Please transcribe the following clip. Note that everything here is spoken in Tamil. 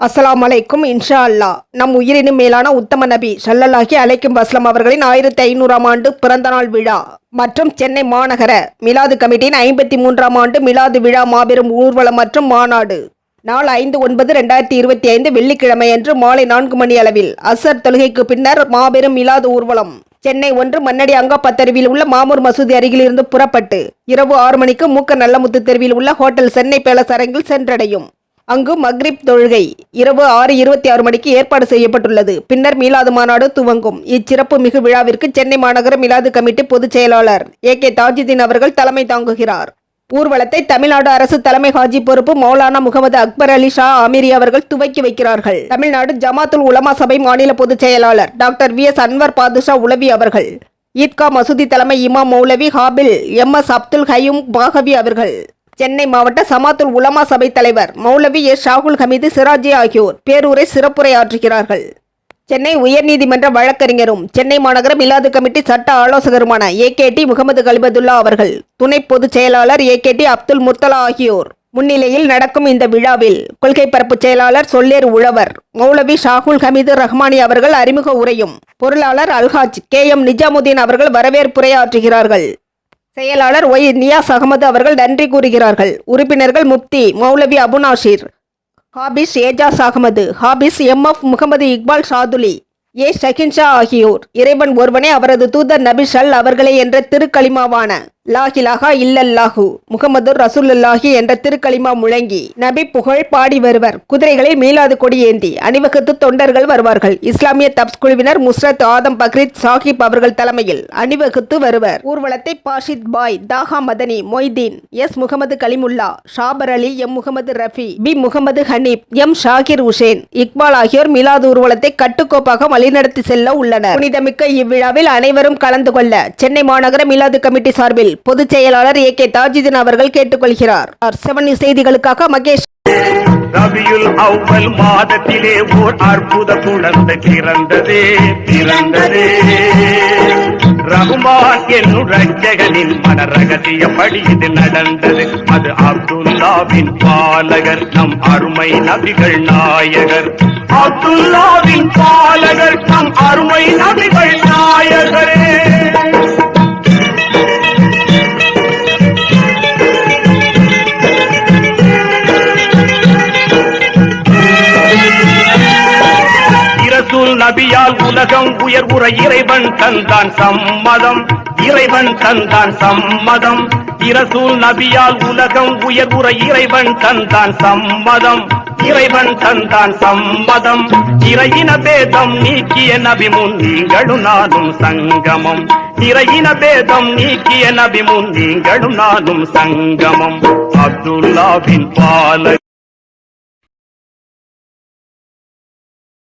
அஸ்லாம் அலைக்கும் இன்ஷா அல்லாஹ் நம் உயிரினும் மேலான உத்தம நபி ஸல்லல்லாஹி அலைக்கும் வஸ்லம் அவர்களின் ஆயிரத்தி ஐநூறாம் ஆண்டு பிறந்தநாள் விழா மற்றும் சென்னை மாநகர மிலாது கமிட்டியின் ஐம்பத்தி மூன்றாம் ஆண்டு மிலாது விழா மாபெரும் ஊர்வலம் மற்றும் மாநாடு. நாள் ஐந்து ஒன்பது ரெண்டாயிரத்தி இருபத்தி ஐந்து வெள்ளிக்கிழமையன்று மாலை நான்கு மணி அளவில் அசர் தொழுகைக்கு பின்னர் மாபெரும் மிலாது ஊர்வலம் சென்னை ஒன்று மன்னடி அங்கா தெருவில் உள்ள மாமூர் மசூதி அருகில் இருந்து புறப்பட்டு இரவு ஆறு மணிக்கு மூக்க நல்லமுத்து தெருவில் உள்ள ஹோட்டல் சென்னை பேலஸ் அரங்கில் சென்றடையும். அங்கு மக்ரிப் தொழுகை இரவு ஆறு இருபத்தி ஆறு மணிக்கு ஏற்பாடு செய்யப்பட்டுள்ளது. பின்னர் மீலாது மாநாடு துவங்கும். இச்சிறப்பு மிகு விழாவிற்கு சென்னை மாநகர மீலாது கமிட்டி பொதுச் செயலாளர் ஏ கே தாஜுதீன் அவர்கள் தலைமை தாங்குகிறார். ஊர்வலத்தை தமிழ்நாடு அரசு தலைமை ஹாஜி பொறுப்பு மௌலானா முகமது அக்பர் அலி ஷா அமீரி அவர்கள் துவக்கி வைக்கிறார்கள். தமிழ்நாடு ஜமாத்துல் உலமா சபை மாநில பொதுச் செயலாளர் doctor V S Anwar Badusha உலவி அவர்கள். ஈத்கா மசூதி தலைமை இமாம் மௌலவி ஹாபில் எம் எஸ் அப்துல் ஹயூம் பாகவி அவர்கள். சென்னை மாவட்ட சமாத்துல் உலமா சபை தலைவர் மௌலவி எஸ் ஷாகுல் ஹமீது சிராஜி ஆகியோர் பேரூரை சிறப்புரை ஆற்றுகிறார்கள் சென்னை உயர்நீதிமன்ற வழக்கறிஞரும் சென்னை மாநகர மிலாது கமிட்டி சட்ட ஆலோசகருமான A. K. T. Mohammed Khalifathullah அவர்கள் துணை பொதுச் செயலாளர் A. K. T. Abdul Murthala ஆகியோர் முன்னிலையில் நடக்கும் இந்த விழாவில் கொள்கை பரப்பு செயலாளர் சொல்லேர் உழவர் மௌலவி ஷாகுல் ஹமீது ரஹ்மானி அவர்கள் அறிமுக உரையும் பொருளாளர் அல்ஹாஜ் கே. எம். நிஜாமுதீன் அவர்கள் வரவேற்புரையாற்றுகிறார்கள். செயலாளர் ஒய். நியாஸ் அகமது அவர்கள் நன்றி கூறுகிறார்கள். உறுப்பினர்கள் முப்தி மௌலவி அபுநாஷிர் ஹாபிஸ் Ejaz Ahmed Hafiz M. F. Mohammed Iqbal Saduli A. Shahinsha ஆகியோர். இறைவன் ஒருவனே அவரது தூதர் நபிஷல் அவர்களே என்ற திருக்களிமாவான லாஹிலாகா இல்லல்லாஹு. முகமது ரசூலுல்லாஹி என்ற திருக்களிமா முழங்கி நபி புகழ் பாடி வருவர். குதிரைகளில் மீளாது கொடி ஏந்தி அணிவகுத்து தொண்டர்கள் வருவார்கள். இஸ்லாமிய தப்ஸ் குழுவினர் முஸ்ரத் ஆதம் பக்ரீத் சாஹிப் அவர்கள் தலைமையில் அணிவகுத்து வருவர். ஊர்வலத்தை பாஷித் பாய் Taha Madani Moideen S Mohammed Kalimullah Shafar Ali M Mohammed Rafi P Mohammed Haneef M Shakir Hussain Iqbal ஆகியோர் மிலாது ஊர்வலத்தை கட்டுக்கோப்பாக வழிநடத்தி செல்ல உள்ளனர். புனிதமிக்க இவ்விழாவில் அனைவரும் கலந்து கொள்ள சென்னை மாநகர மிலாது கமிட்டி சார்பில் பொதுச் செயலாளர் ஏ கே தாஜுதீன் அவர்கள் கேட்டுக்கொள்கிறார். செவன் செய்திகளுக்காக மகேஷ். ரபியுல் அவ்வல் மாதத்திலே ஓர் அற்புத குழந்தை பிறந்ததே பிறந்ததே. ரகுமான் என்னும் ரஞ்சகனின் மன ரகசியப்படி இது நடந்தது. அது அப்துல்லாவின் பாலகர் நம் அருமை நபிகள் நாயகர். அப்துல்லாவின் பாலகர் நம் அருமை நபிகள் நாயகரே. தந்தால் உலகம் உயர்வுற இறைவன் தந்தான் சம்மதம். இறைவன் தந்தான் சம்மதம். இரசூல் நபியால் உலகம் உயர்வுற இறைவன் தந்தான் சம்மதம். இறைவன் தந்தான் சம்மதம். இறையின பேதம் நீக்கிய நபி முன் நீங்களும் நானும் சங்கமம். இறையின பேதம் நீக்கிய நபி முன் நீங்களும் நானும் சங்கமம். அப்துல்லாவின் பால